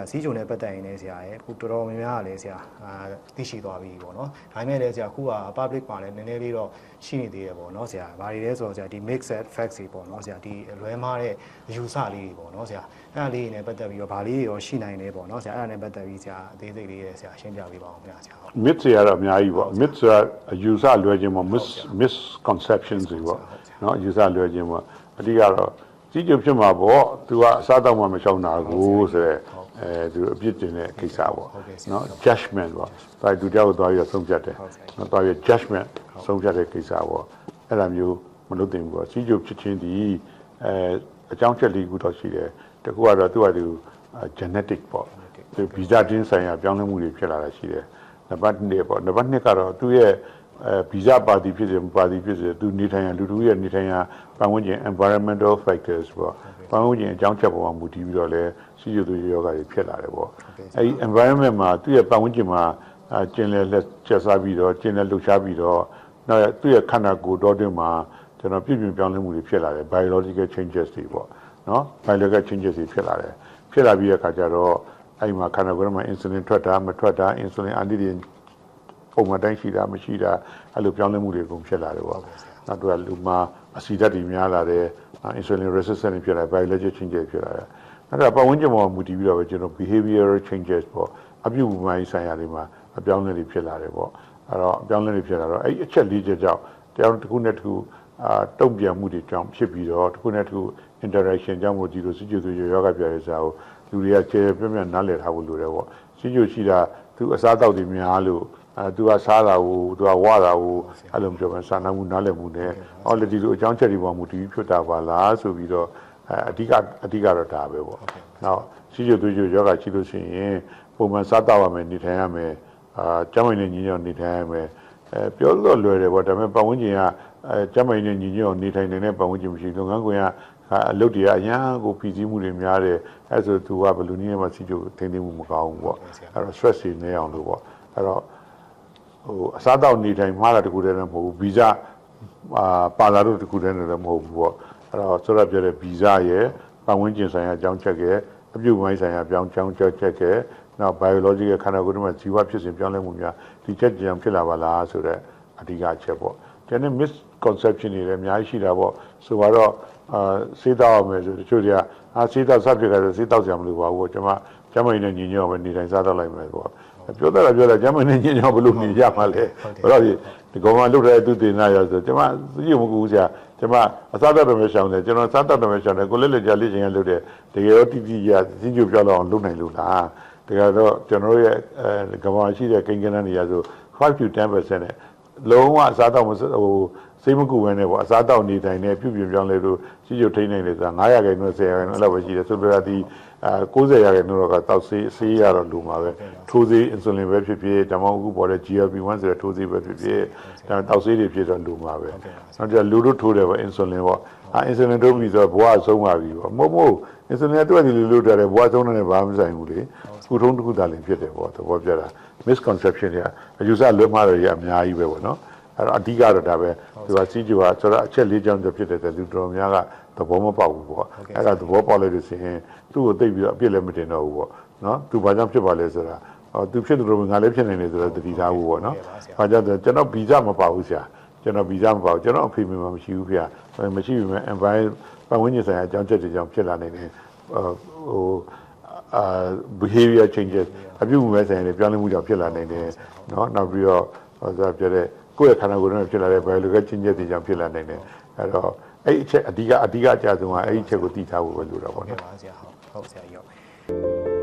ရာစီးဂျုံနဲ့ပတ်သက်ရင်လည်းဆရာရဲ့အခုတော်တော်များများကလည်းဆရာအာသိရှိသွားပြီပေါ့နော်ဒါပေမဲ့လည်းဆရာအခုက public မှာလည်းနည်းနည်းလေးတော့ရှိနေသေးတယ်ပေါ့နော်ဆရာဘာတွေလဲဆိုတော့ဆရာဒီ mix set facts တွေပေါ့နော်ဆရာဒီလွဲမားတဲ့အယူဆလေးတွေပေါ့နော်ဆရာအဲ့ဒါလေးတွေနဲ့ပတ်သက်ပြီးတော့ဘာလေးတွေရောရှိနိုင်လဲပေါ့နော်ဆရာအဲ့ဒါနဲ့ပတ်သက်ပြီးဆရာအသေးစိတ်လေးတွေဆရာရှင်းပြပေးပါအောင်ခင်ဗျာဆရာဟုတ် myth တွေကတော့အများကြီးပေါ့ myth ဆိုတာအယူဆလွဲခြင်းပေါ့ mis misconceptions တွေပေါ့နော်အယူဆလွဲခြင်းပေါ့အဓိကတော့ကြီးကျုပ်ဖြစ်မှာပေါ့သူကအစားတောက်မှမရှောင်တာကိုဆိုရဲ အဲသူအပြစ်တင်တဲ့ကိစ္စပေါ့နော် judgment ပေါ့ဒါသူကြောက်သွားပြီးတော့ဆုံးဖြတ်တယ်နော်သွားပြီး judgment ဆုံးဖြတ်တဲ့ကိစ္စပေါ့အဲ့လိုမျိုးမလုပ်သင့်ဘူးပေါ့ကြီးကျုပ်ဖြစ်ခြင်းဒီအဲအကြောင်းချက်လေးခုတော့ရှိတယ်တခုကတော့သူကသူ genetic ပေါ့သူဗီဇတင်းဆိုင်ရာပြောင်းလဲမှုတွေဖြစ်လာတာရှိတယ်နံပါတ်2ပေါ့နံပါတ်2ကတော့သူ့ရဲ့ အဲဗီဇပါတီဖြစ်စေမပါတီဖြစ်စေသူနေထိုင်ရလူလူရဲ့နေထိုင်ရပတ်ဝန်းကျင် environmental factors ပေါ့ပတ်ဝန်းကျင်အကြောင်းချက်ပေါ်မှာမူတည်ပြီးတော့လဲစီးကျူသူယောဂတွေဖြစ်လာတယ်ပေါ့အဲဒီ environment မှာသူ့ရဲ့ပတ်ဝန်းကျင်မှာအကျင်လဲလက်ချက်စားပြီးတော့ကျင်လဲလှုပ်ရှားပြီးတော့နောက်သူ့ရဲ့ခန္ဓာကိုယ်တော်တွင်မှာကျွန်တော်ပြည့်ပြည့်ပြောင်းလဲမှုတွေဖြစ်လာတယ် biological changes တွေပေါ့နော် biological changes တွေဖြစ်လာတယ်ဖြစ်လာပြီးတဲ့အခါကျတော့အဲ့မှာခန္ဓာကိုယ်ထဲမှာ insulin ထွက်တာမထွက်တာ insulin အန်တီတွေ ပုံမှန်တိုင်းရှိတာမရှိတာအဲ့လိုပြောင်းလဲမှုတွေကုန်ဖြစ်လာတယ်ပေါ့နောက်တစ်ခါလူမှာအဆီဓာတ်တွေများလာတယ် insulin resistant တွေဖြစ်လာ biological changes ဖြစ်လာတယ်နောက်တစ်ခါပတ်ဝန်းကျင်ပေါ်မှာမူတည်ပြီးတော့ပဲကျွန်တော် behavioral changes ပေါ့အပြုအမူပိုင်းဆိုင်ရာတွေမှာအပြောင်းအလဲတွေဖြစ်လာတယ်ပေါ့အဲ့တော့အပြောင်းအလဲတွေဖြစ်လာတော့အဲ့အချက်လေးချက်ကြောင့်တရားတစ်ခုနဲ့တစ်ခုအာတုံ့ပြန်မှုတွေကြောင့်ဖြစ်ပြီးတော့တစ်ခုနဲ့တစ်ခု interaction ကြောင့်မို့ဒီလိုစစ်ကျူသူယောဂပြရစာကိုလူတွေကကျေပြည့်ပြည့်နားလည်ထားဖို့လိုတယ်ပေါ့စစ်ကျူရှိတာသူအစားအသောက်တွေများလို့အဲသူကစားတာကိုသူကဝတာကိုအဲ့လိုပြောမှစာနာမှုနားလည်မှုနဲ့အော်လေဒီလိုအကြောင်းချက်တွေပေါ်မူတည်ပြီးဖြစ်တာပါလားဆိုပြီးတော့အဲအဓိကအဓိကတော့ဒါပဲပေါ့နောက်စစ်ကျူသူယောဂရှိလို့ရှိရင်ပုံမှန်စားတော့ရမယ်နေထိုင်ရမယ်အာကျန်းမာရေးနဲ့ညီညွတ်နေထိုင်ရမယ်အဲပြောလို့လွယ်တယ်ပေါ့ဒါပေမဲ့ပတ်ဝန်းကျင်ကအဲကျန်းမာရေးနဲ့ညီညွတ်နေထိုင်နေတဲ့ပတ်ဝန်းကျင်မရှိလုပ်ငန်းခွင်ကအလုပ်တွေကအရန်ကိုပြည်စည်းမှုတွေများတယ်အဲဆိုသူကဘယ်လိုနည်းနဲ့မှစီချိုထိန်းသိမ်းမှုမကောင်းဘူးပေါ့အဲ့တော့ stress တွေနေအောင်လို့ပေါ့အဲ့တော့ ဟိုအစားတောက်နေထိုင်မှားတာတခုတည်းလည်းမဟုတ်ဘူးဗီဇအာပါလာတော့တခုတည်းလည်းမဟုတ်ဘူးပေါ့အဲ့တော့ဆိုတော့ပြောတဲ့ဗီဇရဲ့ပတ်ဝန်းကျင်ဆိုင်ရာအကြောင်းချက်ရဲ့အပြုပိုင်းဆိုင်ရာပြောင်းကြောင်းချက်ချက်ရဲ့နောက် biological ခန္ဓာကိုယ်ထဲမှာဇီဝဖြစ်စဉ်ပြောင်းလဲမှုများဒီချက်ကြံဖြစ်လာပါလားဆိုတော့အဓိကအချက်ပေါ့ကျန်တဲ့ misconception တွေလည်းအများကြီးရှိတာပေါ့ဆိုတော့အာစေးတောက်အောင်မယ်ဆိုတချို့တွေကအာစေးတောက်စဖြစ်ကြတယ်စေးတောက်ကြမလို့ပါဘူးကျွန်မကျမကြီးနဲ့ညီညွတ်အောင်ပဲနေတိုင်းစားတော့လိုက်မယ်ပေါ့ ပြောတာပြောတာကျမကြီးနဲ့ညီညွတ်ဘယ်လိုနေကြမှာလဲဘယ်တော့ဒီဒီကောင်မလုတ်တဲ့သူတင်နာရဆိုကျွန်မသိရမကူဆရာကျွန်မအစားတော့ပဲရှောင်းတယ်ကျွန်တော်စားတော့ပဲရှောင်းတယ်ကိုလက်လက်ကြလေးချင်းရလုတ်တယ်တကယ်ရောတိတိရစင်းကျပြောင်းတော့လုပ်နိုင်လို့လားတကယ်တော့ကျွန်တော်ရဲ့အဲကမ္ဘာရှိတဲ့ကိန်းကနန်းတွေရဆို5 to 10%နဲ့လုံးဝအစားတော့မဟို စိတ်မကူဝဲနဲ့ပေါ့အစားတောက်နေတိုင်းနဲ့ပြုပြင်ပြောင်းလဲလို့ရှိချိုထိန်းနိုင်တယ်ဆိုတာ900ရာခိုင်နှုန်း10ရာခိုင်နှုန်းအဲ့လိုပဲရှိတယ်ဆိုတော့ဒီအာ90ရာခိုင်နှုန်းတော့ကတောက်ဆေးဆေးရတော့လူမှာပဲထိုးဆေးအင်ဆူလင်ပဲဖြစ်ဖြစ်ဒါမှမဟုတ်အခုပေါ်တဲ့ GLP-1 ဆိုတဲ့ထိုးဆေးပဲဖြစ်ဖြစ်ဒါတောက်ဆေးတွေဖြစ်တော့လူမှာပဲနောက်ကြလူတို့ထိုးတယ်ပေါ့အင်ဆူလင်ပေါ့အာအင်ဆူလင်ထိုးပြီးဆိုတော့ဘဝဆုံးပါပြီပေါ့မဟုတ်မဟုတ်အင်ဆူလင်အတွက်ဒီလိုလုပ်တယ်ဘဝဆုံးတယ်ဘာမှမဆိုင်ဘူးလေခုထုံးတစ်ခုသာလင်ဖြစ်တယ်ပေါ့သဘောပြတာ misconception တွေအယူဆလွဲမှားတွေအများကြီးပဲပေါ့နော် အဲ့တော့အဓိကတော့ဒါပဲသူကစီးကြွားဆိုတော့အချက်လေးကြောင့်ဖြစ်တဲ့လူတော်များကသဘောမပေါက်ဘူးပေါ့အဲ့ဒါသဘောပေါက်လိုက်လို့ဆိုရင်သူ့ကိုသိပြီးတော့အပြစ်လည်းမတင်တော့ဘူးပေါ့နော်သူဘာကြောင့်ဖြစ်ပါလဲဆိုတာအော်သူဖြစ်တယ်လို့ငါလည်းဖြစ်နေတယ်ဆိုတော့တတိထားဘူးပေါ့နော်ဘာကြောင့်လဲကျွန်တော်ဗီဇမပါဘူးဆရာကျွန်တော်ဗီဇမပါဘူးကျွန်တော်အဖေမိမမရှိဘူးဖေမရှိဘူးမဲ့ environment ပတ်ဝန်းကျင်ဆိုင်ရာအကြောင်းချက်တွေကြောင့်ဖြစ်လာနိုင်တယ်ဟိုအာ behavior changes အပြုအမူပဲဆိုင်ရာပြောင်းလဲမှုကြောင့်ဖြစ်လာနိုင်တယ်เนาะနောက်ပြီးတော့ဟောဆိုပြောတဲ့ ကိုယ့်ရဲ့ခန္ဓာကိုယ်နဲ့ဖြစ်လာတဲ့ biological changes တွေကြောင့်ဖြစ်လာနိုင်တယ်အဲ့တော့အဲ့ဒီအချက်အဓိကအဓိကအကြဆုံးကအဲ့ဒီအချက်ကိုသိထားဖို့ပဲလိုတာပေါ့ဟုတ်နော်ကဲ့ပါဆရာဟုတ်ဟုတ်ဆရာကြီးဟုတ်